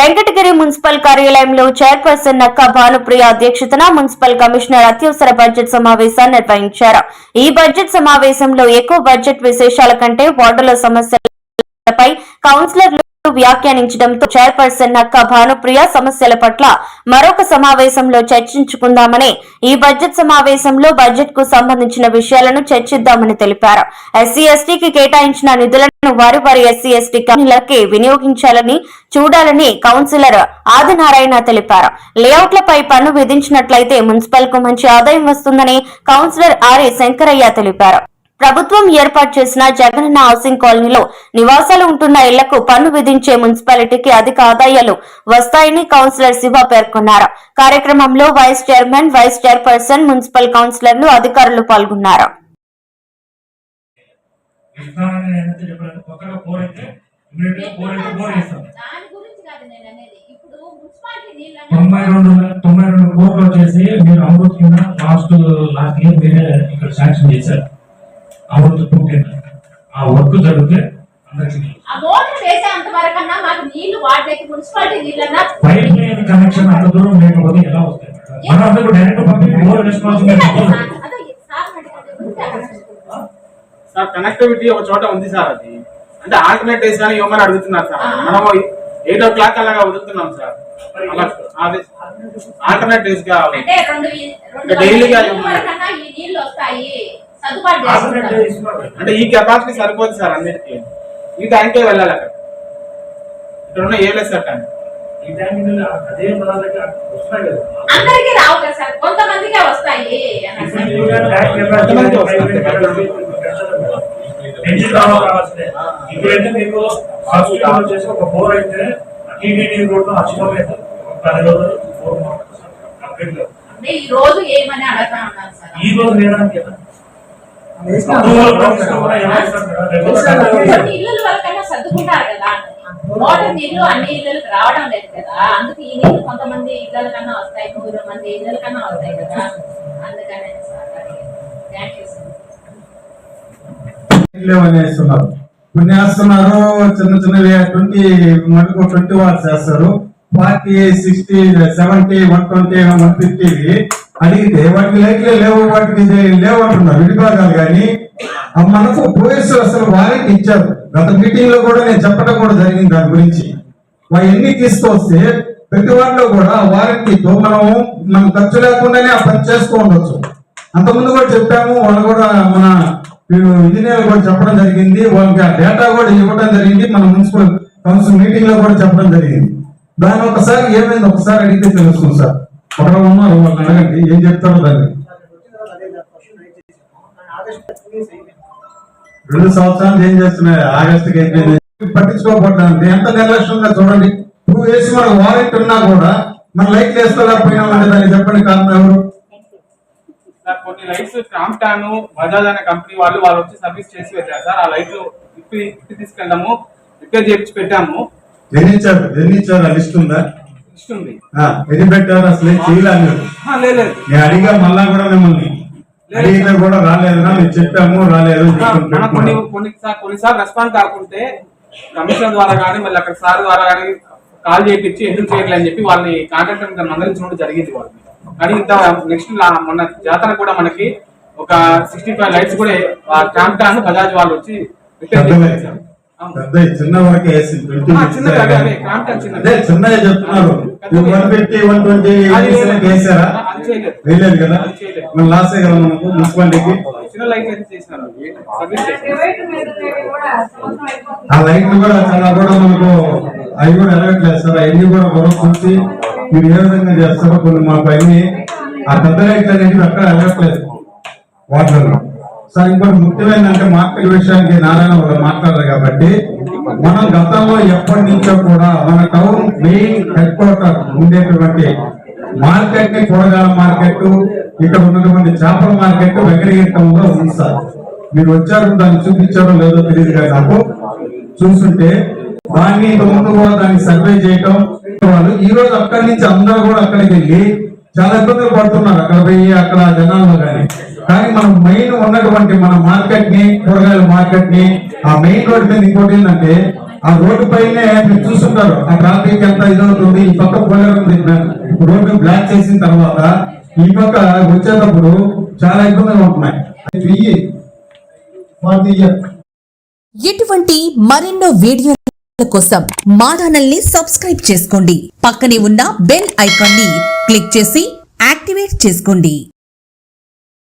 Venkatagiri municipal కార్యాలయంలో chairperson నక్క భానుప్రియ అధ్యక్షతన మున్సిపల్ కమిషనర్ అత్యవసర బడ్జెట్ సమావేశాన్ని నిర్వహించారు. ఈ బడ్జెట్ సమావేశంలో ఎక్కువ బడ్జెట్ విశేషాల కంటే వార్డుల సమస్యలపై కౌన్సిలర్లు వ్యాఖ్యానించడంతో చైర్పర్సన్ నక్క భానుప్రియ సమస్యల పట్ల మరొక సమావేశంలో చర్చించుకుందామని ఈ బడ్జెట్ సమావేశంలో బడ్జెట్కు సంబంధించిన విషయాలను చర్చిద్దామని తెలిపారు. ఎస్సీ ఎస్టీకి కేటాయించిన నిధులను వారి వారి ఎస్సీ ఎస్టీ కంపెనీలకి వినియోగించాలని చూడాలని కౌన్సిలర్ ఆదినారాయణ తెలిపారు. లేఅవుట్లపై పన్ను విధించినట్లయితే మున్సిపల్కు మంచి ఆదాయం వస్తుందని కౌన్సిలర్ ఆర్ఏ శంకరయ్య తెలిపారు. ప్రభుత్వం ఏర్పాటు చేసిన జగనన్న హౌసింగ్ కాలనీలో నివాసాలు ఉంటున్న ఇళ్ళకు పన్ను విధించే మున్సిపాలిటీకి అధిక ఆదాయాలు వస్తాయని కౌన్సిలర్ శివ పేర్కొన్నారు. కార్యక్రమంలో vice chairman vice chairperson municipal కౌన్సిలర్లు అధికారులు పాల్గొన్నారు. తొంభై రెండు తొంభై రెండు కోట్లు వచ్చేసి మీరు అమృత్ కింద లాస్ట్ లాస్ట్ ఇయర్ మీరే ఇక్కడ శాంక్షన్ చేశారు. టూ కింద ఆ వర్క్ జరిగితే. ఆ పైప్ లైన్ కనెక్షన్ అంత దూరం లేకపోతే ఎలా వస్తాయి? మన డైరెక్ట్ సార్? కనెక్టివిటీ ఒక చోట ఉంది సార్ అది. అంటే ఆల్టర్నేట్ డేస్ కానీ ఇవ్వమని అడుగుతున్నారు సార్? మనం ఎయిట్ ఓ క్లాక్ అలాగా వదులుతున్నాం సార్. ఆల్టర్నేట్ డేస్గా అంటే అంటే ఈ కెపాసిటీ సరిపోదు సార్ అన్నిటికీ. ఈ ట్యాంకే వెళ్ళాలి అక్కడ. ఇక్కడ ఉన్న ఏ లేదు సార్ ట్యాంక్ టైం అందరికీ రావు కదా సార్. కొంతమందికే వస్తాయి. ఇప్పుడైతే మీకు హాస్పిటల్ చేసి ఒక బోర్ అయితే టీడీడీ రోడ్డు అచ్చిపోలేదు ఒక పది రోజులు బోర్ కంప్లీట్గా. అంటే ఈ రోజు ఏమని అడగతా ఉన్నారు సార్? ఈ రోజు కదా అప్రూవల్ ప్రాసెస్ కూడా ఏమైనా కొన్ని ఇల్లుల వరకైనా సర్దుకుంటారు కదా. మోటార్ నీళ్ళు అన్ని ఇళ్ళకి రావడం లేదు కదా. అందుకు ఈ నీళ్ళు కొంతమంది ఇళ్ళ కన్నా వస్తాయి నూరు మంది ఇళ్ళ కన్నా వస్తాయి కదా. అందుకనే వేస్తున్నారు కొన్ని వేస్తున్నారు చిన్న చిన్నవి ట్వంటీ మనకు ట్వంటీ వాట్స్ వేస్తారు. Forty sixty seventy one twenty one fifty అడిగితే వాటికి లైట్లే లేవు. వాటికి ఇది లేవు విడిభాగాలు కానీ ఆ మనకు పోలీసు అసలు వారికి ఇచ్చారు. గత మీటింగ్లో కూడా నేను చెప్పడం కూడా జరిగింది దాని గురించి. అవన్నీ తీసుకొస్తే ప్రతి వాటిలో కూడా వారికి మనం మనం ఖర్చు లేకుండానే ఆ పని చేసుకో ఉండొచ్చు. అంతకుముందు కూడా చెప్పాము వాళ్ళు కూడా మన ఇంజనీర్లు ఇంజనీర్ కూడా చెప్పడం జరిగింది వాళ్ళకి ఆ డేటా కూడా ఇవ్వడం జరిగింది మన మున్సిపల్ కౌన్సిల్ మీటింగ్లో కూడా చెప్పడం జరిగింది. దాని ఒకసారి ఏమైంది? ఒకసారి అడిగితే తెలుస్తుంది సార్. ఒకరు ఉన్నారు వాళ్ళని అడగండి ఏం చెప్తారో దాన్ని. రెండు సంవత్సరాలు ఏం చేస్తున్నాయి ఆగస్టుకి అయిపోయింది పట్టించుకోకపోవడానికి ఎంత నిర్లక్ష్యంగా చూడండి. టూ వేసి మనకు వారెంట్ ఉన్నా కూడా మన లైట్ వేసుకోలేకపోయినామంటే దాన్ని చెప్పండి కారణం ఎవరు? కొన్ని లైట్స్ క్రాంప్టాన్ బజాజ్ అనే కంపెనీ వాళ్ళు వాళ్ళు వచ్చి సర్వీస్ చేసి వెళ్ళారు సార్. ఆ లైట్లు ఇప్పి ఇప్పి తీసుకెళ్ళాము రిపేర్ చేయించి పెట్టాము. ఎన్ని ఇచ్చారు ఎన్ని ఇచ్చారు ఆ లిస్ట్ ఉందా. ఇస్తుంది ఆ, ఎన్ని పెట్టారు? అసలు ఏం చేయలేదు. నేను అడిగా మళ్ళా కూడా మిమ్మల్ని. అడిగితే కూడా రాలేదునా మేము చెప్పాము రాలేదు కొన్ని కొన్నిసార్లు రెస్పాండ్ కాకుంటే కమిషనర్ ద్వారా కానీ మళ్ళీ అక్కడ సార్ ద్వారా కానీ కాల్ చేయించి ఎందుకు చేయట్లేదు అని చెప్పి వాళ్ళని కాంట్రాక్టర్ మందలించడం జరిగింది వాళ్ళని కానీ ఇంత నెక్స్ట్ మొన్న జాతర కూడా మనకి ఒక సిక్స్టీ ఫైవ్ లైట్స్ కూడా క్రాంప్టాన్ బజాజ్ వాళ్ళు వచ్చి రిపేర్. చేశారు. పెద్ద చిన్న వరకే ట్వంటీ అదే, చెప్తున్నారు. వన్ ఫిఫ్టీ వన్ ట్వంటీ వేసారా. వేయలేదు కదా. మన లాస్ కదా మనకు? మున్సిపాలిటీకి ఆ లైట్లు కూడా చాలా కూడా మనకు అవి కూడా సార్ అవన్నీ కూడా గొడవ చూసి మీరు ఏ విధంగా చేస్తారో కొన్ని మాకు అన్ని ఆ పెద్ద లైట్లు అనేవి అక్కడ ఎలగట్లేదు వాటిలో. సార్ ఇంకోటి ముఖ్యమైనదంటే మార్కెట్ విషయానికి నారాయణ వాళ్ళు మాట్లాడారు కాబట్టి మనం గతంలో ఎప్పటి నుంచో కూడా మన టౌన్ మెయిన్ హెడ్ క్వార్టర్ ఉండేటువంటి మార్కెట్ని కూరగాయల మార్కెట్ ఇక్కడ ఉన్నటువంటి చేపల మార్కెట్ వెంకటగిరి టౌన్లో ఉంది సార్. మీరు వచ్చారు దాన్ని చూపించారో లేదో తెలియదు కానీ నాకు. చూస్తుంటే దాన్ని ఇంతకుముందు కూడా దాన్ని సర్వే చేయటం వాళ్ళు. ఈ రోజు అక్కడి నుంచి అందరూ కూడా అక్కడికి వెళ్ళి చాలా ఇబ్బందులు పడుతున్నారు. అక్కడ పోయి అక్కడ జనాల్లో కానీ కానీ మనం మెయిన్ ఉన్నటువంటి మన మార్కెట్ని కూరగాయల మార్కెట్ని ఆ మెయిన్ రోడ్ మీద ఇంకోటి ఏంటంటే ఆ రోడ్డు పైనే మీరు చూస్తుంటారు ఆ ట్రాఫిక్ ఎంత ఇదవుతుంది ఈ పక్క పోలేరు ఉంది. రోడ్డు బ్లాక్ చేసిన తర్వాత ఈ పక్క వచ్చేటప్పుడు చాలా ఇబ్బందులు ఉంటున్నాయి. ఇటువంటి మరెన్నో వీడియోల కోసం మా ఛానల్ని సబ్స్క్రైబ్ చేసుకోండి. పక్కనే ఉన్న బెల్ ఐకాన్ని క్లిక్ చేసి యాక్టివేట్ చేసుకోండి.